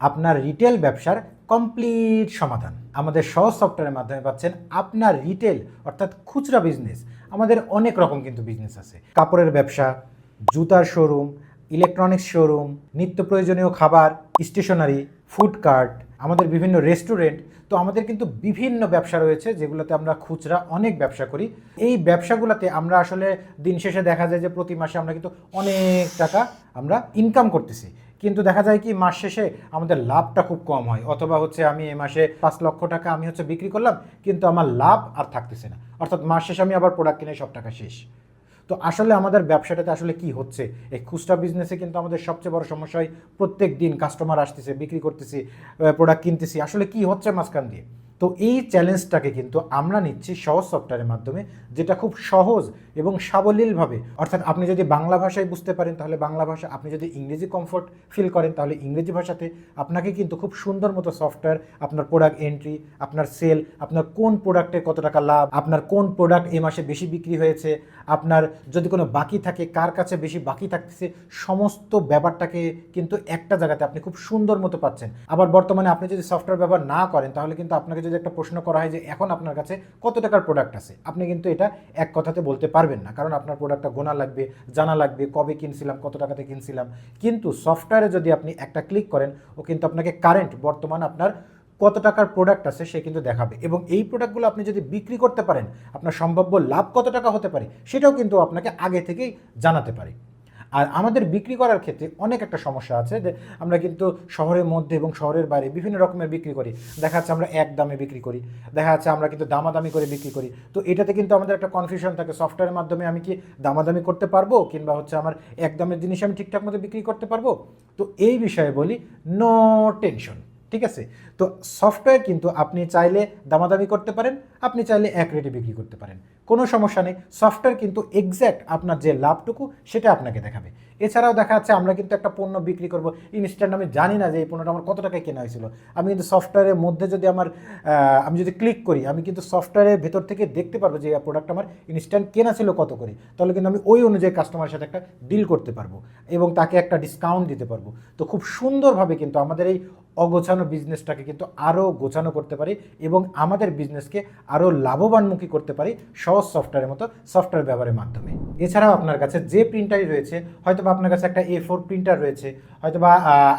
আপনার রিটেল ব্যবসার কমপ্লিট সমাধান। আমাদের সহজ সফটওয়্যারের মাধ্যমে পাচ্ছেন আপনার রিটেল অর্থাৎ খুচরা বিজনেস আমাদের অনেক রকম কিন্তু বিজনেস আছে। কাপড়ের ব্যবসা, জুতার শোরুম ইলেকট্রনিক্স শোরুম নিত্য প্রয়োজনীয় খাবার স্টেশনারি ফুড কার্ট আমাদের বিভিন্ন রেস্টুরেন্ট তো আমাদের কিন্তু বিভিন্ন ব্যবসা রয়েছে যেগুলোতে আমরা খুচরা অনেক ব্যবসা করি। এই ব্যবসাগুলোতে আমরা আসলে দিন শেষে দেখা যায় যে প্রতি মাসে আমরা কিন্তু অনেক টাকা আমরা ইনকাম করতেছি। কিন্তু দেখা যায় কি, মাস শেষে আমাদের লাভটা খুব কম হয়। অথবা হচ্ছে আমি এই মাসে পাঁচ লক্ষ টাকা আমি হচ্ছে বিক্রি করলাম, কিন্তু আমার লাভ আর থাকতেছে না। অর্থাৎ মাস শেষে আমি আবার প্রোডাক্ট কিনে সব টাকা শেষ। তো আসলে আমাদের ব্যবসাটাতে আসলে কি হচ্ছে? এই খুচরা বিজনেসে কিন্তু আমাদের সবচেয়ে বড় সমস্যা হয়, প্রত্যেক দিন কাস্টমার আসতেছে, বিক্রি করতেছি প্রোডাক্ট কিনতেছি। আসলে কি হচ্ছে মাঝখান দিয়ে? তো এই চ্যালেঞ্জটাকে কিন্তু আমরা নিচ্ছি সহজ সফটওয়্যারের মাধ্যমে, যেটা খুব সহজ এবং সাবলীলভাবে, অর্থাৎ আপনি যদি বাংলা ভাষায় বুঝতে পারেন, তাহলে বাংলা ভাষা, আপনি যদি ইংরেজি কমফোর্ট ফিল করেন, তাহলে ইংরেজি ভাষাতে আপনাকে কিন্তু খুব সুন্দর মতো সফটওয়্যার আপনার প্রোডাক্ট এন্ট্রি আপনার সেল আপনার কোন প্রোডাক্টে কত টাকা লাভ, আপনার কোন প্রোডাক্ট এই মাসে বেশি বিক্রি হয়েছে, আপনার যদি কোনো বাকি থাকে, কার কাছে বেশি বাকি থাকতেছে, সমস্ত ব্যাপারটাকে কিন্তু একটা জায়গাতে আপনি খুব সুন্দর মতো পাচ্ছেন। আবার বর্তমানে আপনি যদি সফটওয়্যার ব্যবহার না করেন, তাহলে কিন্তু আপনাকে যদি একটা প্রশ্ন করা হয় যে এখন আপনার কাছে কত টাকার প্রোডাক্ট আছে, আপনি কিন্তু এটা এক কথাতে বলতে পারবেন না। কারণ আপনার প্রোডাক্টটা গোনা লাগবে, জানা লাগবে, কবে কিনছিলাম, কত টাকাতে কিনছিলাম। কিন্তু সফটওয়্যারে যদি আপনি একটা ক্লিক করেন, ও কিন্তু আপনাকে কারেন্ট বর্তমান আপনার কত টাকার প্রোডাক্ট আছে সে কিন্তু দেখাবে। এবং এই প্রোডাক্টগুলো আপনি যদি বিক্রি করতে পারেন, আপনার সম্ভাব্য লাভ কত টাকা হতে পারে, সেটাও কিন্তু আপনাকে আগে থেকেই জানাতে পারে। আর আমাদের বিক্রি করার ক্ষেত্রে অনেক একটা সমস্যা আছে যে আমরা কিন্তু শহরের মধ্যে এবং শহরের বাইরে বিভিন্ন রকমের বিক্রি করি। দেখা যাচ্ছে আমরা এক দামে বিক্রি করি, দেখা যাচ্ছে আমরা কিন্তু দামাদামি করে বিক্রি করি। তো এটাতে কিন্তু আমাদের একটা কনফিউশন থাকে সফটওয়্যারের মাধ্যমে আমি কি দামাদামি করতে পারব কিংবা হচ্ছে আমার এক দামের জিনিস আমি ঠিকঠাক মতো বিক্রি করতে পারব? তো এই বিষয়ে বলি নো টেনশন ঠিক আছে? তো সফটওয়্যার কিন্তু আপনি চাইলে দামাদামি করতে পারেন, আপনি চাইলে এক রেটে বিক্রি করতে পারেন। কোনো সমস্যা নেই। সফটওয়্যার কিন্তু এক্স্যাক্ট আপনার যে লাভটুকু সেটা আপনাকে দেখাবে। এছাড়াও দেখা যাচ্ছে আমরা কিন্তু একটা পণ্য বিক্রি করব। ইনস্ট্যান্ট আমি জানি না যে এই পণ্যটা আমার কত টাকায় কেনা হয়েছিল। আমি কিন্তু সফটওয়্যারের মধ্যে যদি আমার আমি যদি ক্লিক করি, আমি কিন্তু সফটওয়্যারের ভেতর থেকে দেখতে পারব যে এই প্রোডাক্ট আমার ইনস্ট্যান্ট কেনা ছিল কত করে। তাহলে কিন্তু আমি ওই অনুযায়ী কাস্টমারের সাথে একটা ডিল করতে পারব এবং তাকে একটা ডিসকাউন্ট দিতে পারব। তো খুব সুন্দরভাবে কিন্তু আমাদের এই অগোছানো বিজনেসটাকে কিন্তু আরও গোছানো করতে পারি এবং আমাদের বিজনেসকে আরও লাভবানমুখী করতে পারি সহজ সফটওয়্যারের মতো সফটওয়্যার ব্যবহারের মাধ্যমে। এছাড়াও আপনার কাছে যে প্রিন্টারই রয়েছে হয়তো বা আপনার কাছে একটা এ ফোর প্রিন্টার রয়েছে হয়তো বা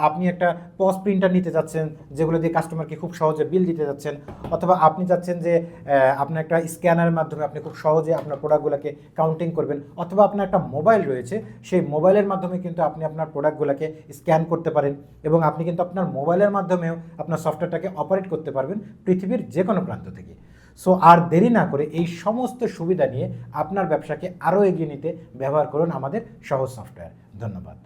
আপনি একটা পজ প্রিন্টার নিতে যাচ্ছেন, যেগুলো দিয়ে কাস্টমারকে খুব সহজে বিল দিতে যাচ্ছেন, অথবা আপনি চাচ্ছেন যে আপনার একটা স্ক্যানারের মাধ্যমে আপনি খুব সহজে আপনার প্রোডাক্টগুলোকে কাউন্টিং করবেন, অথবা আপনার একটা মোবাইল রয়েছে, সেই মোবাইলের মাধ্যমে কিন্তু আপনি আপনার প্রোডাক্টগুলোকে স্ক্যান করতে পারেন এবং আপনি কিন্তু আপনার মোবাইলের মাধ্যমেও আপনার সফটওয়্যারটাকে অপারেট করতে পারবেন পৃথিবীর যে কোনো প্রান্ত থেকে। সো আর দেরি না করে এই সমস্ত সুবিধা নিয়ে আপনার ব্যবসাকে আরও এগিয়ে নিতে ব্যবহার করুন আমাদের সহজ সফটওয়্যার ধন্যবাদ।